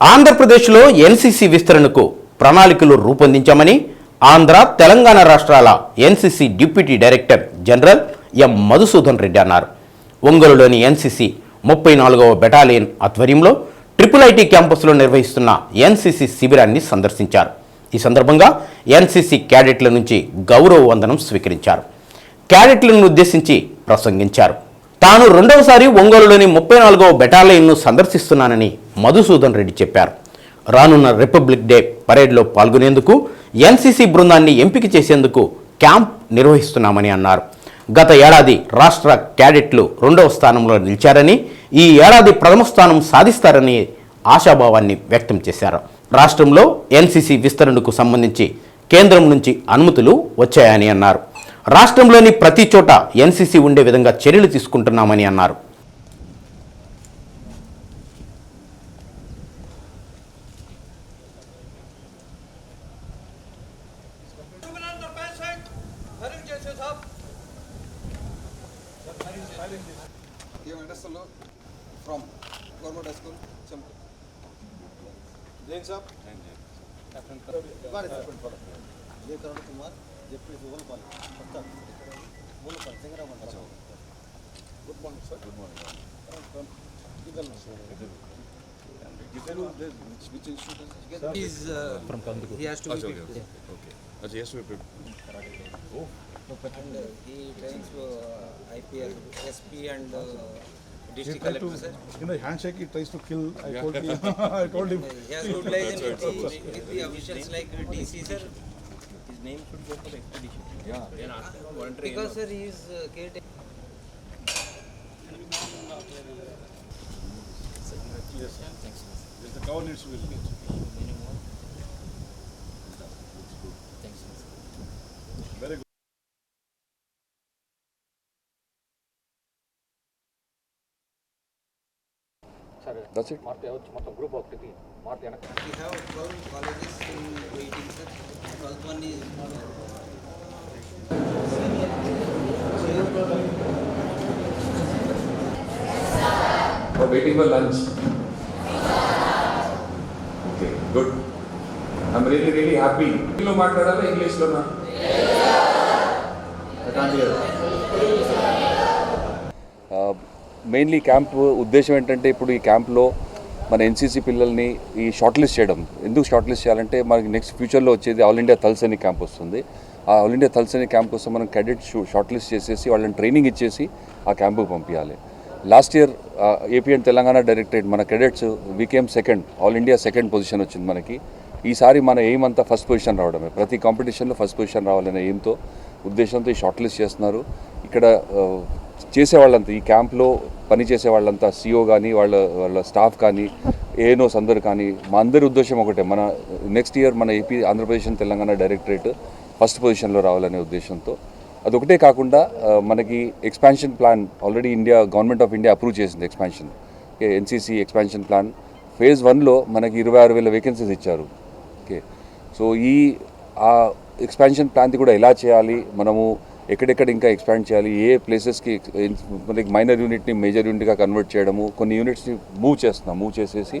ఆంధ్రప్రదేశ్లో ఎన్సీసీ విస్తరణకు ప్రణాళికలు రూపొందించామని ఆంధ్ర తెలంగాణ రాష్ట్రాల NCC deputy director general M. Madhusudan Reddy అన్నారు. ఒంగోలులోని ఎన్సీసీ ముప్పై నాలుగవ బెటాలియన్ ఆధ్వర్యంలో ట్రిపుల్ ఐటీ క్యాంపస్లో నిర్వహిస్తున్న ఎన్సీసీ శిబిరాన్ని సందర్శించారు. ఈ సందర్భంగా ఎన్సీసీ క్యాడెట్ల నుంచి గౌరవ వందనం స్వీకరించారు. క్యాడెట్లను ఉద్దేశించి ప్రసంగించారు. తాను రెండవసారి ఒంగోలులోని ముప్పై నాలుగవ బెటాలియన్ను సందర్శిస్తున్నానని మధుసూదన్ రెడ్డి చెప్పారు. రానున్న రిపబ్లిక్ డే పరేడ్లో పాల్గొనేందుకు ఎన్సీసీ బృందాన్ని ఎంపిక చేసేందుకు క్యాంప్ నిర్వహిస్తున్నామని అన్నారు. గత ఏడాది రాష్ట్ర క్యాడెట్లు రెండవ స్థానంలో నిలిచారని ఈ ఏడాది ప్రథమ స్థానం సాధిస్తారని ఆశాభావాన్ని వ్యక్తం చేశారు. రాష్ట్రంలో ఎన్సీసీ విస్తరణకు సంబంధించి కేంద్రం నుంచి అనుమతులు వచ్చాయని అన్నారు. రాష్ట్రంలోని ప్రతి చోట ఎన్సీసీ ఉండే విధంగా చర్యలు తీసుకుంటున్నామని అన్నారు. Give understood from government high school, Champu. Jain sir. जय करण कुमार जेपी गोलपाल पत्ता गोलपाल सिंगरा मंडल Good morning, sir. Good morning. From Gidal. Gidal, which which institute is it? He's uh, from Kandikur. He has to Okay, be okay, okay. Okay. अच्छा, yes, we prepare. And uh, he trains uh, IPS, SP and uh, district tried to, sir. in the handshake, he tries to kill. I told him. I told him. He has good liaison with the, with the officials like DC sir. His name should go for expedition. Yeah. Because sir he is uh, caretaker. Yes. Yes, the cover needs to be released. Very good. That's it. We have 12 colleges in waiting, sir. 12th one is We're waiting for lunch. Okay, good. I'm really, really happy. English lo maatladala English lo na? I can't hear. Mainly camp ఉద్దేశం ఏంటంటే ఇప్పుడు ఈ క్యాంప్లో మన NCC పిల్లల్ని ఈ short list చేయడం. ఎందుకు షార్ట్ లిస్ట్ చేయాలంటే మనకి నెక్స్ట్ ఫ్యూచర్లో వచ్చేది ఆల్ ఇండియా థల్సని క్యాంప్ వస్తుంది. ఆ ఆల్ ఇండియా థల్సని క్యాంప్ కోసం మనం క్యాడెట్ షార్ట్ లిస్ట్ చేసేసి వాళ్ళని ట్రైనింగ్ ఇచ్చేసి ఆ క్యాంపుకి పంపించాలి last year AP and Telangana directorate మన credits we came second all India second position వచ్చింది మనకి. ఈసారి మన ఎయిమ్ అంతా ఫస్ట్ పొజిషన్ రావడమే. ప్రతి కాంపిటీషన్లో ఫస్ట్ పొజిషన్ రావాలనే ఎయిమ్తో ఉద్దేశంతో ఈ షార్ట్ లిస్ట్ చేస్తున్నారు. ఇక్కడ చేసేవాళ్ళంతా చేసే వాళ్ళంతా ఈ క్యాంప్లో పని చేసే వాళ్ళంతా సిఓ కానీ వాళ్ళ వాళ్ళ స్టాఫ్ కానీ ఏఎన్ఓస్ అందరు కానీ మా అందరి ఉద్దేశం ఒకటే. మన నెక్స్ట్ ఇయర్ మన AP Andhra Pradesh Telangana directorate first పొజిషన్లో రావాలనే ఉద్దేశంతో. అదొకటే కాకుండా మనకి expansion plan already India government of India approve చేసింది expansion. NCC expansion plan. Phase వన్లో మనకి ఇరవై ఆరు వేల వేకెన్సీస్ ఇచ్చారు. ఓకే సో ఈ ఆ ఎక్స్పాన్షన్ ప్లాన్ది కూడా ఎలా చేయాలి? మనము ఎక్కడెక్కడ ఇంకా ఎక్స్పాండ్ చేయాలి ఏ ప్లేసెస్కి మనకి మైనర్ యూనిట్ని మేజర్ యూనిట్గా కన్వర్ట్ చేయడము కొన్ని యూనిట్స్ని మూవ్ చేస్తున్నాం మూవ్ చేసేసి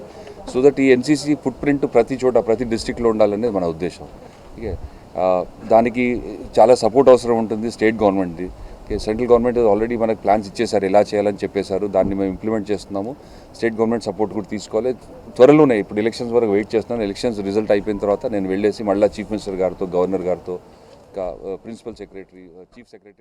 సో దట్ ఈ ఎన్సీసీ ఫుట్ ప్రింట్ ప్రతి చోట ప్రతి డిస్టిక్లో ఉండాలనేది మన ఉద్దేశం. ఓకే దానికి చాలా సపోర్ట్ అవసరం ఉంటుంది స్టేట్ గవర్నమెంట్ది సెంట్రల్ గవర్నమెంట్ ఆల్రెడీ మనకు ప్లాన్స్ ఇచ్చేసారు ఎలా చేయాలని చెప్పేశారు దాన్ని మేము ఇంప్లిమెంట్ చేస్తున్నాము. స్టేట్ గవర్నమెంట్ సపోర్ట్ కూడా తీసుకోవాలి. త్వరలోనే ఇప్పుడు ఎలక్షన్స్ వరకు వెయిట్ చేస్తున్నాను ఎలక్షన్స్ రిజల్ట్ అయిపోయిన తర్వాత నేను వెళ్ళేసి మళ్ళీ చీఫ్ మినిస్టర్ గారితో గవర్నర్ గారితో ఇంకా ప్రిన్సిపల్ సెక్రటరీ చీఫ్ సెక్రటరీ